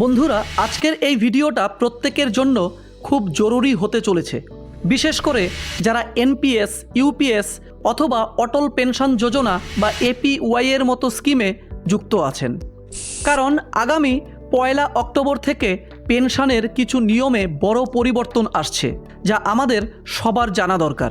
বন্ধুরা, আজকের এই ভিডিওটা প্রত্যেকের জন্য খুব জরুরি হতে চলেছে। বিশেষ করে যারা এনপিএস, ইউপিএস অথবা অটল পেনশন যোজনা বা এপিওয়াই এর মতো স্কিমে যুক্ত আছেন। কারণ আগামী পয়লা অক্টোবর থেকে পেনশনের কিছু নিয়মে বড় পরিবর্তন আসছে, যা আমাদের সবার জানা দরকার।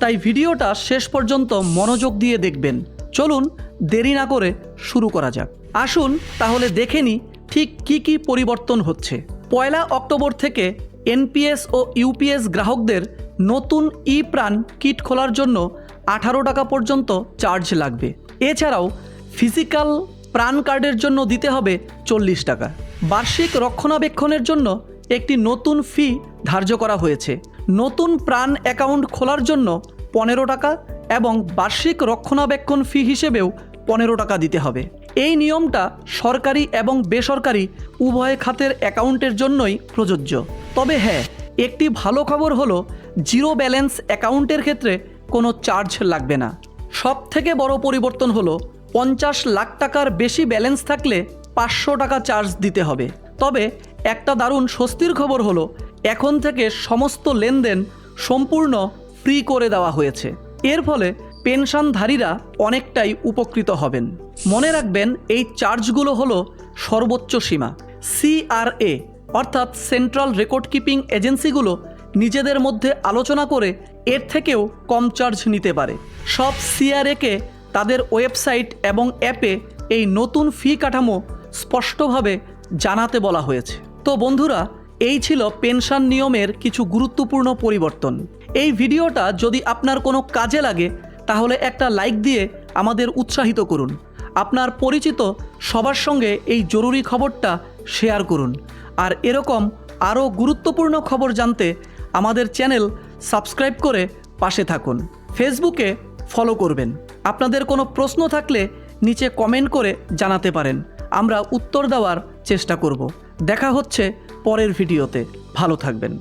তাই ভিডিওটা শেষ পর্যন্ত মনোযোগ দিয়ে দেখবেন। চলুন দেরি না করে শুরু করা যাক। আসুন তাহলে দেখে নিই ঠিক কি কি পরিবর্তন হচ্ছে? পয়লা অক্টোবর থেকে এনপিএস ও ইউপিএস গ্রাহকদের নতুন ই প্রাণ কিট খোলার জন্য আঠারো টাকা পর্যন্ত চার্জ লাগবে। এছাড়াও ফিজিক্যাল প্রাণ কার্ডের জন্য দিতে হবে চল্লিশ টাকা। বার্ষিক রক্ষণাবেক্ষণের জন্য একটি নতুন ফি ধার্য করা হয়েছে। নতুন প্রাণ অ্যাকাউন্ট খোলার জন্য পনেরো টাকা এবং বার্ষিক রক্ষণাবেক্ষণ ফি হিসেবেও পনেরো টাকা দিতে হবে। এই নিয়মটা সরকারি এবং বেসরকারি উভয় খাতের অ্যাকাউন্টের জন্যই প্রযোজ্য। তবে হ্যাঁ একটি ভালো খবর হলো, জিরো ব্যালেন্স অ্যাকাউন্টের ক্ষেত্রে কোনো চার্জ লাগবে না। সব থেকে বড় পরিবর্তন হলো, পঞ্চাশ লাখ টাকার বেশি ব্যালেন্স থাকলে পাঁচশো টাকা চার্জ দিতে হবে। তবে একটা দারুণ স্বস্তির খবর হলো, এখন থেকে সমস্ত লেনদেন সম্পূর্ণ ফ্রি করে দেওয়া হয়েছে। এর ফলে পেনশনধারীরা অনেকটাই উপকৃত হবেন। মনে রাখবেন, এই চার্জগুলো হলো সর্বোচ্চ সীমা। সিআরএ অর্থাৎ সেন্ট্রাল রেকর্ড কিপিং এজেন্সিগুলো নিজেদের মধ্যে আলোচনা করে এর থেকেও কম চার্জ নিতে পারে। সব সিআরএকে তাদের ওয়েবসাইট এবং অ্যাপে এই নতুন ফি কাঠামো স্পষ্টভাবে জানাতে বলা হয়েছে। তো বন্ধুরা, এই ছিল পেনশন নিয়মের কিছু গুরুত্বপূর্ণ পরিবর্তন। এই ভিডিওটা যদি আপনার কোনো কাজে লাগে তাহলে একটা লাইক দিয়ে আমাদের উৎসাহিত করুন। আপনার পরিচিত সবার সঙ্গে এই জরুরি খবরটা শেয়ার করুন। আর এরকম আরও গুরুত্বপূর্ণ খবর জানতে আমাদের চ্যানেল সাবস্ক্রাইব করে পাশে থাকুন। ফেসবুকে ফলো করবেন। আপনাদের কোনো প্রশ্ন থাকলে নিচে কমেন্ট করে জানাতে পারেন। আমরা উত্তর দেওয়ার চেষ্টা করব। দেখা হচ্ছে পরের ভিডিওতে ভালো থাকবেন।